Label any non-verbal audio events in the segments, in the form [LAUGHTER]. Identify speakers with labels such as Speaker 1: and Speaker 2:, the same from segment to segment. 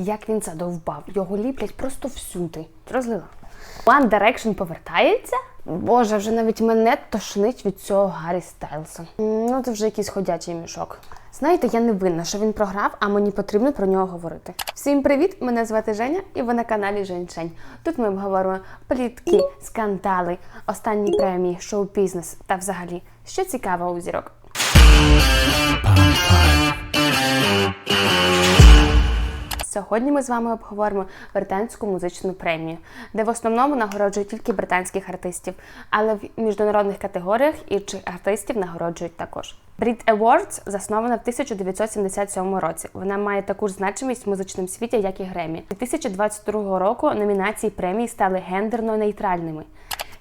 Speaker 1: Як він задовбав, його ліплять просто всюди. Розлила. One Direction повертається? Боже, вже навіть мене тошнить від цього Гаррі Стайлса. Ну, це вже якийсь ходячий мішок. Знаєте, я не винна, що він програв, а мені потрібно про нього говорити. Всім привіт! Мене звати Женя, і ви на каналі Женьшень. Тут ми обговорюємо плітки, скандали, останні премії, шоу-бізнес та взагалі, що цікаво у зірок. Сьогодні ми з вами обговоримо британську музичну премію, де в основному нагороджують тільки британських артистів, але в міжнародних категоріях інших артистів нагороджують також. Brit Awards заснована в 1977 році. Вона має таку ж значимість в музичному світі, як і Гремі. 2022 року номінації премії стали гендерно нейтральними.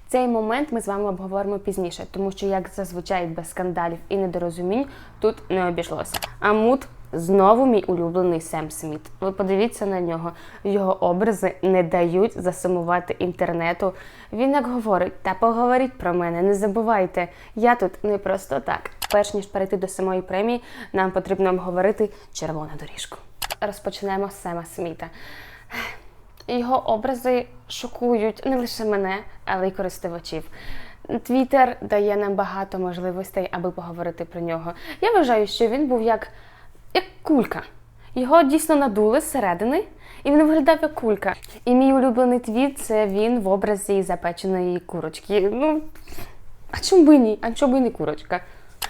Speaker 1: Цей момент ми з вами обговоримо пізніше, тому що, як зазвичай, без скандалів і недорозумінь тут не обійшлося. А мут знову мій улюблений Сем Сміт. Ви подивіться на нього. Його образи не дають засумувати інтернету. Він як говорить, та поговоріть про мене, не забувайте. Я тут не просто так. Перш ніж перейти до самої премії, нам потрібно обговорити червону доріжку. Розпочнемо з Сема Сміта. Його образи шокують не лише мене, але й користувачів. Твіттер дає нам багато можливостей, аби поговорити про нього. Я вважаю, що він був як, кулька. Його дійсно надули зсередини, і він виглядав як кулька. І мій улюблений твіт це він в образі запеченої курочки. Ну, а чому би ні? А чому би не курочка?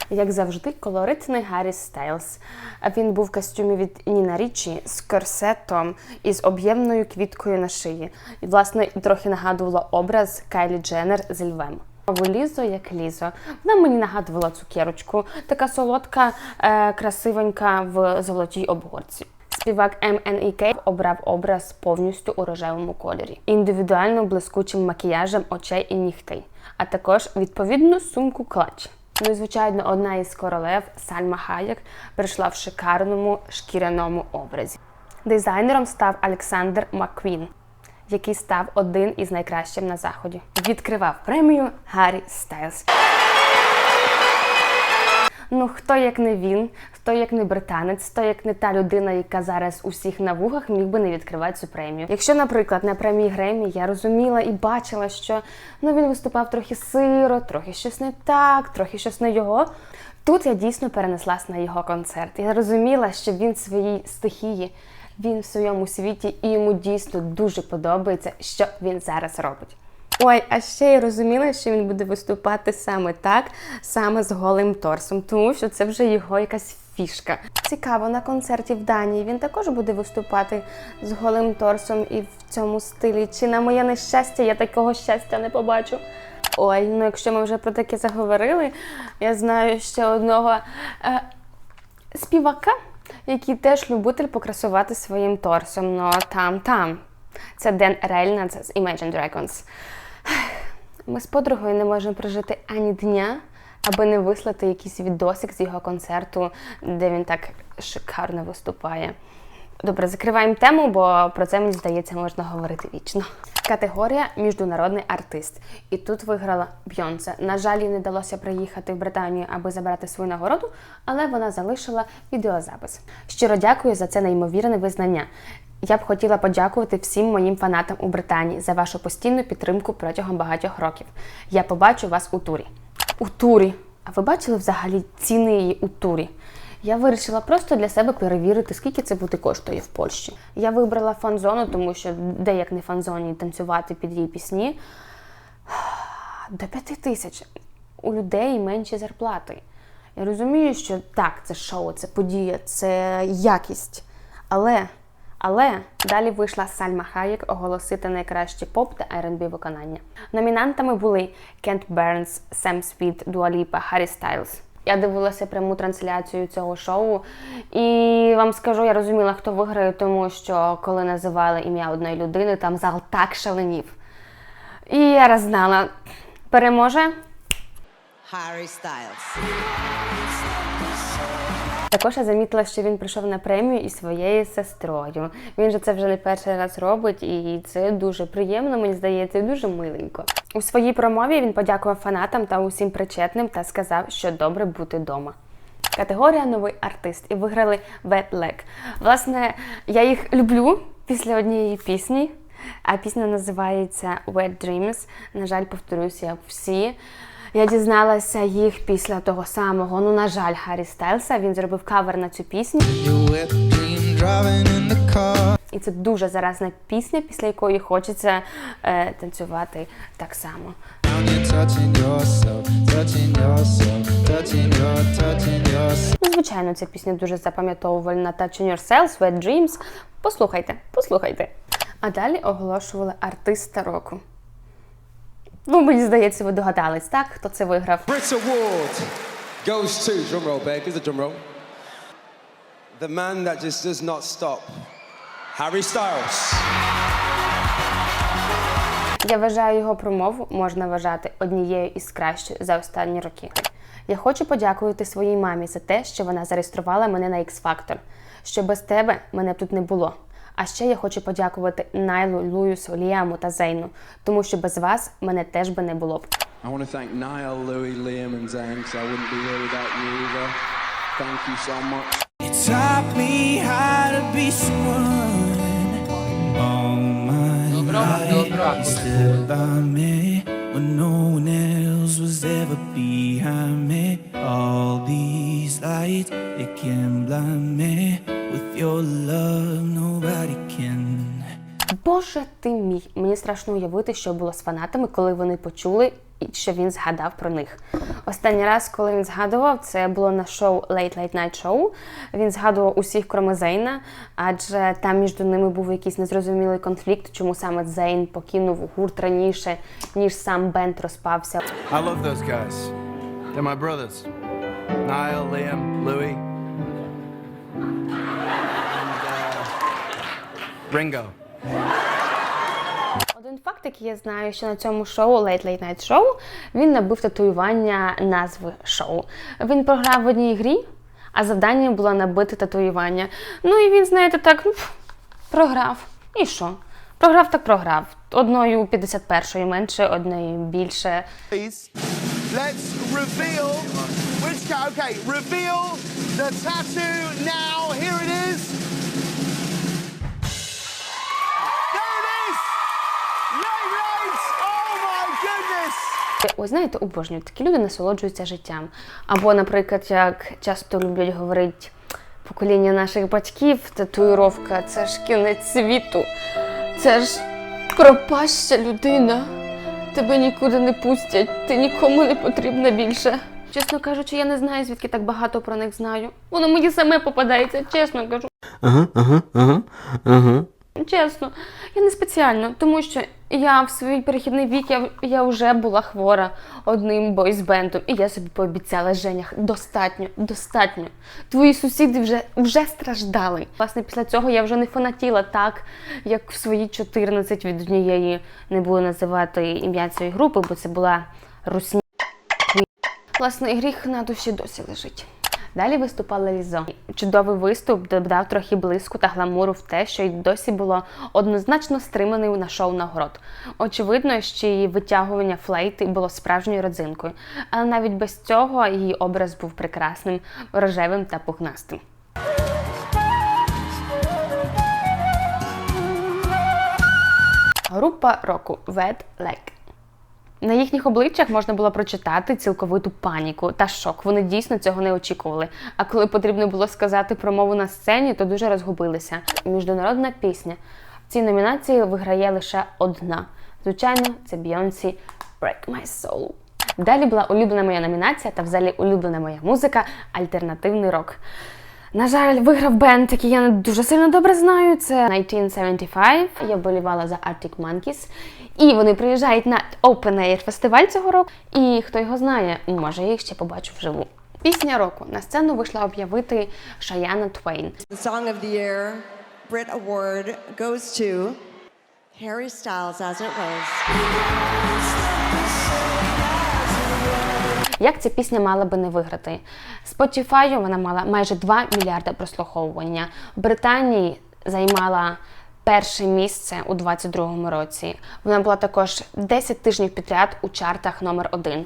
Speaker 1: Як завжди, колоритний Гаррі Стайлз. Він був в костюмі від Ніна Річі з корсетом і з об'ємною квіткою на шиї. І, власне, трохи нагадувала образ Кайлі Дженнер з львем. Лізо як лізо. Вона мені нагадувала цукерочку, така солодка, е, красивенька в золотій обгорці. Співак MNEK обрав образ повністю у рожевому кольорі, індивідуально блискучим макіяжем очей і нігтей, а також відповідну сумку клач. Ну і звичайно, одна із королев Сальма Хаєк прийшла в шикарному шкіряному образі. Дизайнером став Олександр Макквін, який став один із найкращих на заході. Відкривав премію Гаррі Стайлз. Ну, хто як не він, хто як не британець, хто як не та людина, яка зараз у всіх на вухах міг би не відкривати цю премію. Якщо, наприклад, на премії Гремі я розуміла і бачила, що ну він виступав трохи сиро, трохи щось не так, трохи щось не його. Тут я дійсно перенеслась на його концерт. Я розуміла, що він своїй стихії, він в своєму світі, і йому дійсно дуже подобається, що він зараз робить. Ой, а ще я розуміла, що він буде виступати саме так, саме з голим торсом, тому що це вже його якась фішка. Цікаво, на концерті в Данії він також буде виступати з голим торсом і в цьому стилі. Чи на моє нещастя я такого щастя не побачу? Ой, ну якщо ми вже про таке заговорили, я знаю ще одного е, співака, який теж любитель покрасувати своїм торсом. Ну там, там. Це Ден Рельнац з Imagine Dragons. [SIGHS] Ми з подругою не можемо прожити ані дня, аби не вислати якийсь відосик з його концерту, де він так шикарно виступає. Добре, закриваємо тему, бо про це мені здається можна говорити вічно. Категорія міжнародний артист. І тут виграла Бйонсе. На жаль, їй не вдалося приїхати в Британію, аби забрати свою нагороду, але вона залишила відеозапис. Щиро дякую за це неймовірне визнання. Я б хотіла подякувати всім моїм фанатам у Британії за вашу постійну підтримку протягом багатьох років. Я побачу вас у турі. У турі. А ви бачили взагалі ціни її у турі? Я вирішила просто для себе перевірити, скільки це буде коштує в Польщі. Я вибрала фан-зону, тому що де як не фан-зоні танцювати під її пісні. До п'яти тисяч у людей менші зарплати. Я розумію, що так, це шоу, це подія, це якість. Але, але далі вийшла Сальма Хаєк оголосити найкраще поп та R&B виконання. Номінантами були Кент Бернс, Сем Спід, Дуаліпа, Харрі Стайлз. Я дивилася пряму трансляцію цього шоу, і вам скажу, я розуміла, хто виграє, тому що коли називали ім'я одної людини, там зал так шаленів. І я роззнала, переможе
Speaker 2: Harry Styles.
Speaker 1: Також я замітила, що він прийшов на премію із своєю сестрою. Він же це вже не перший раз робить, і це дуже приємно, мені здається, дуже миленько. У своїй промові він подякував фанатам та усім причетним та сказав, що добре бути вдома. Категорія новий артист і виграли Wet Leg. Власне, я їх люблю після однієї пісні, а пісня називається Wet Dreams. На жаль, повторюся, всі. Я дізналася їх після того самого, ну, на жаль, Харрі Стайлса. Він зробив кавер на цю пісню.
Speaker 3: Wet.
Speaker 1: І це дуже заразна пісня, після якої хочеться е, танцювати так само.
Speaker 3: Touching touching touching touching.
Speaker 1: Ну, звичайно, ця пісня дуже запам'ятовувальна. Touch on Yourself, Sweat Dreams. Послухайте, послухайте. А далі оголошували артиста року. Ну, мені здається, ви догадались, так? Хто це виграв?
Speaker 4: Brit Award goes to, drum roll, Bear, give the drum roll. The man that just does not stop. Harry Styles.
Speaker 1: Я вважаю його промову можна вважати однією із кращих за останні роки. Я хочу подякувати своїй мамі за те, що вона зареєструвала мене на X Factor, що без тебе мене б тут не було. А ще я хочу подякувати Найлу, Луюсу, Ліаму та Зейну, тому що без вас мене теж би не було б.
Speaker 5: I want to thank Niall, Louis, Liam, and Zane because I wouldn't be here without you either. Thank you so much.
Speaker 3: You taught me how to be someone. All my life, you stood by me when no one else was ever behind me. All these lights, they can
Speaker 1: Боже ти мій! Мені страшно уявити, що було з фанатами, коли вони почули, і що він згадав про них. Останній раз, коли він згадував, це було на шоу Late Late Night Show. Він згадував усіх, кроме Зейна, адже там між ними був якийсь незрозумілий конфлікт, чому саме Зейн покинув гурт раніше, ніж сам бенд розпався.
Speaker 6: I love those guys. They're my brothers. Niall, Liam, Louis. And, uh, Ringo.
Speaker 1: Факт, який я знаю, що на цьому шоу Late Late Night Show він набив татуювання назви шоу. Він програв в одній грі, а завданням було набити татуювання. Ну і він, знаєте, так ну, програв. І що? Програв так програв. Одною 51-ю менше, одною більше.
Speaker 7: Let's reveal which. Okay, reveal the tattoo now. Here it is.
Speaker 1: Ось знаєте, обожнюю, такі люди насолоджуються життям. Або, наприклад, як часто люблять говорити покоління наших батьків, татуїровка це ж кінець світу. Це ж пропаща людина. Тебе нікуди не пустять, ти нікому не потрібна більше. Чесно кажучи, я не знаю, звідки так багато про них знаю. Воно мені саме попадається, чесно кажу.
Speaker 8: Ага, ага, ага, ага.
Speaker 1: Чесно, я не спеціально, тому що я в свій перехідний вік я, я вже була хвора одним бойсбендом, і я собі пообіцяла Женя, достатньо, достатньо. Твої сусіди вже, вже страждали. Власне, після цього я вже не фанатіла так, як в свої 14 від однієї не буду називати ім'я цієї групи, бо це була русня. Власне, гріх на душі досі лежить. Далі виступала Лізо. Чудовий виступ додав трохи блиску та гламуру в те, що й досі було однозначно стриманий на шоу нагород. Очевидно, що її витягування флейти було справжньою родзинкою, але навіть без цього її образ був прекрасним, рожевим та пухнастим. Група року Wet Leg. На їхніх обличчях можна було прочитати цілковиту паніку та шок. Вони дійсно цього не очікували. А коли потрібно було сказати промову на сцені, то дуже розгубилися. Міжнародна пісня. В цій номінації виграє лише одна. Звичайно, це Бейонсі Break My Soul. Далі була улюблена моя номінація та взагалі улюблена моя музика альтернативний рок. На жаль, виграв бенд, який я не дуже сильно добре знаю. Це 1975. Я вболівала за Arctic Monkeys. І вони приїжджають на Open Air фестиваль цього року. І хто його знає, може я їх ще побачу вживу. Пісня року на сцену вийшла об'явити Шаяна Твейн.
Speaker 2: Song of the Year Brit Award goes to Harry Styles as it was.
Speaker 1: Як ця пісня мала би не виграти? Spotify вона мала майже 2 мільярди прослуховування. В Британії займала перше місце у 22-му році. Вона була також 10 тижнів підряд у чартах номер 1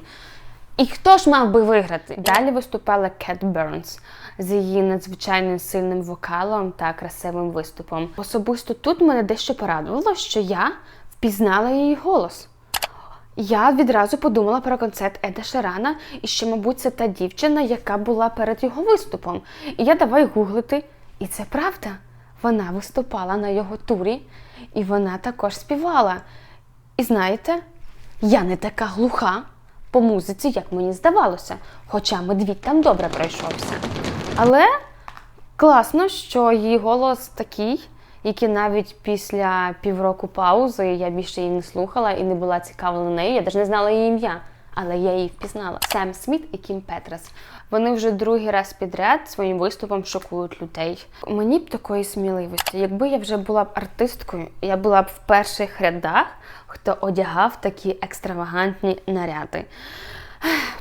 Speaker 1: І хто ж мав би виграти? Далі виступала Кет Бернс з її надзвичайно сильним вокалом та красивим виступом. Особисто тут мене дещо порадувало, що я впізнала її голос. Я відразу подумала про концерт Еда Шерана, і що, мабуть, це та дівчина, яка була перед його виступом. І я давай гуглити. І це правда. Вона виступала на його турі, і вона також співала. І знаєте, я не така глуха по музиці, як мені здавалося, хоча медвідь там добре пройшовся. Але класно, що її голос такий, який навіть після півроку паузи я більше її не слухала і не була цікавлена нею. Я навіть не знала її ім'я, але я її впізнала. Сем Сміт і Кім Петрас. Вони вже другий раз підряд своїм виступом шокують людей. Мені б такої сміливості, якби я вже була б артисткою, я була б в перших рядах, хто одягав такі екстравагантні наряди.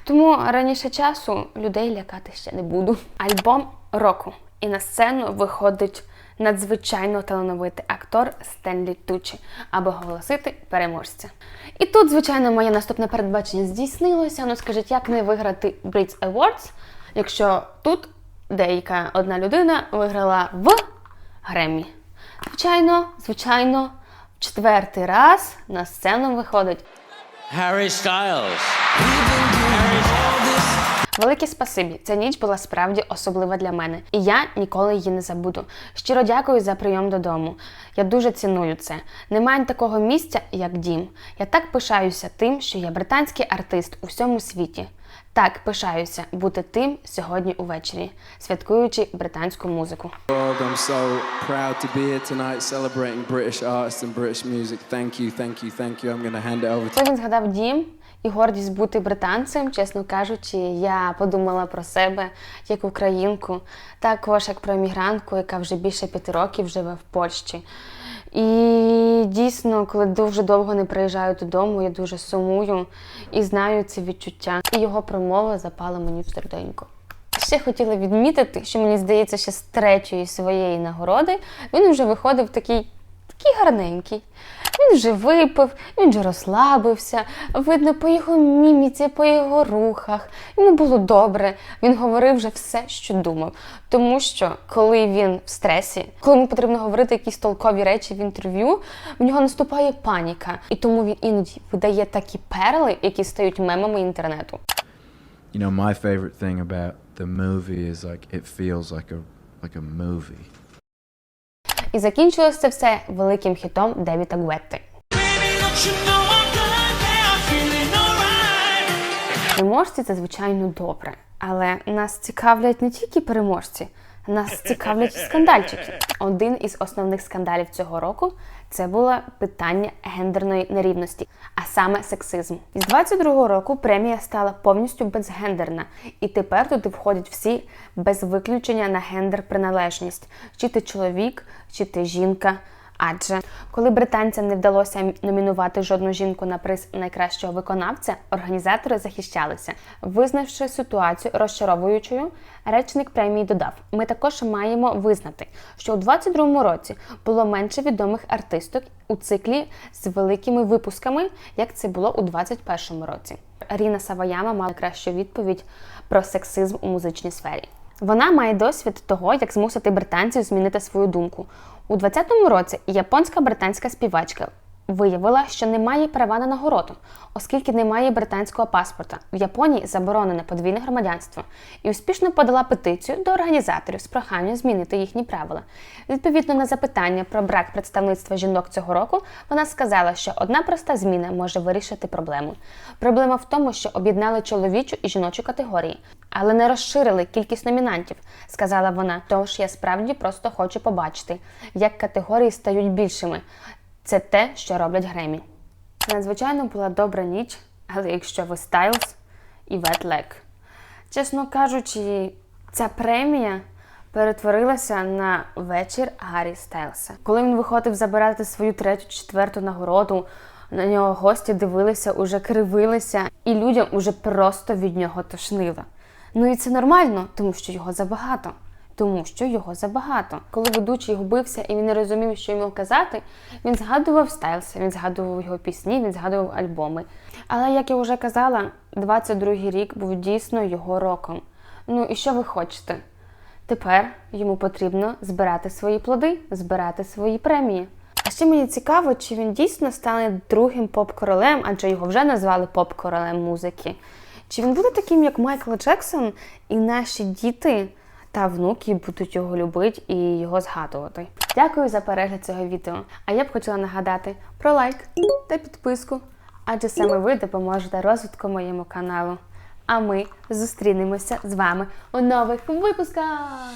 Speaker 1: Тому раніше часу людей лякати ще не буду. Альбом року. І на сцену виходить надзвичайно талановитий актор Стенлі Тучі, аби оголосити переможця. І тут, звичайно, моє наступне передбачення здійснилося. Ну скажіть, як не виграти Brits Awards, якщо тут деяка одна людина виграла в Греммі. Звичайно, звичайно, в четвертий раз на сцену виходить
Speaker 9: Harry Styles.
Speaker 1: Велике спасибі. Ця ніч була справді особлива для мене, і я ніколи її не забуду. Щиро дякую за прийом додому. Я дуже ціную це. Немає такого місця, як дім. Я так пишаюся тим, що я британський артист у всьому світі. Так пишаюся бути тим сьогодні увечері, святкуючи британську музику.
Speaker 5: I'm so proud to be here tonight celebrating British artists and British music. Thank you, thank you, thank you. I'm going to hand it over to
Speaker 1: Коли він згадав дім і гордість бути британцем, чесно кажучи, я подумала про себе як українку, також як про емігрантку, яка вже більше п'яти років живе в Польщі. І дійсно, коли дуже довго не приїжджаю додому, я дуже сумую і знаю це відчуття. І його промова запала мені в серденько. Ще хотіла відмітити, що мені здається, що з третьої своєї нагороди він вже виходив такий, такий гарненький. Він вже випив, він вже розслабився. Видно по його міміці, по його рухах. Йому було добре. Він говорив вже все, що думав. Тому що коли він в стресі, коли йому потрібно говорити якісь толкові речі в інтерв'ю, в нього наступає паніка. І тому він іноді видає такі перли, які стають мемами інтернету.
Speaker 10: You know, my favorite thing about the movie is like it feels like a like a movie.
Speaker 1: І закінчилось це все великим хітом Девіта Гветти. Переможці це звичайно добре, але нас цікавлять не тільки переможці, нас цікавлять скандальчики. Один із основних скандалів цього року це було питання гендерної нерівності, а саме сексизм. З 22-го року премія стала повністю безгендерна, і тепер туди входять всі без виключення на гендер приналежність: чи ти чоловік, чи ти жінка. Адже коли британцям не вдалося номінувати жодну жінку на приз найкращого виконавця, організатори захищалися. Визнавши ситуацію розчаровуючою, речник премії додав: ми також маємо визнати, що у 22-му році було менше відомих артисток у циклі з великими випусками, як це було у 21-му році. Ріна Саваяма мала кращу відповідь про сексизм у музичній сфері. Вона має досвід того, як змусити британців змінити свою думку. У 20-му році японська британська співачка виявила, що не має права на нагороду, оскільки не має британського паспорта. В Японії заборонене подвійне громадянство і успішно подала петицію до організаторів з проханням змінити їхні правила. Відповідно на запитання про брак представництва жінок цього року, вона сказала, що одна проста зміна може вирішити проблему. Проблема в тому, що об'єднали чоловічу і жіночу категорії, але не розширили кількість номінантів, сказала вона. Тож я справді просто хочу побачити, як категорії стають більшими. Це те, що роблять Гремі. Це надзвичайно була добра ніч, але якщо ви Стайлз і Leg. Чесно кажучи, ця премія перетворилася на вечір Гаррі Стайлса. Коли він виходив забирати свою третю, четверту нагороду, на нього гості дивилися, уже кривилися, і людям уже просто від нього тошнило. Ну і це нормально, тому що його забагато. тому що його забагато. Коли ведучий губився і він не розумів, що йому казати, він згадував Стайлса, він згадував його пісні, він згадував альбоми. Але як я вже казала, 22-й рік був дійсно його роком. Ну і що ви хочете? Тепер йому потрібно збирати свої плоди, збирати свої премії. А ще мені цікаво, чи він дійсно стане другим поп-королем, адже його вже назвали поп-королем музики. Чи він буде таким, як Майкл Джексон, і наші діти та внуки будуть його любити і його згадувати. Дякую за перегляд цього відео. А я б хотіла нагадати про лайк та підписку, адже саме ви допоможете розвитку моєму каналу. А ми зустрінемося з вами у нових випусках.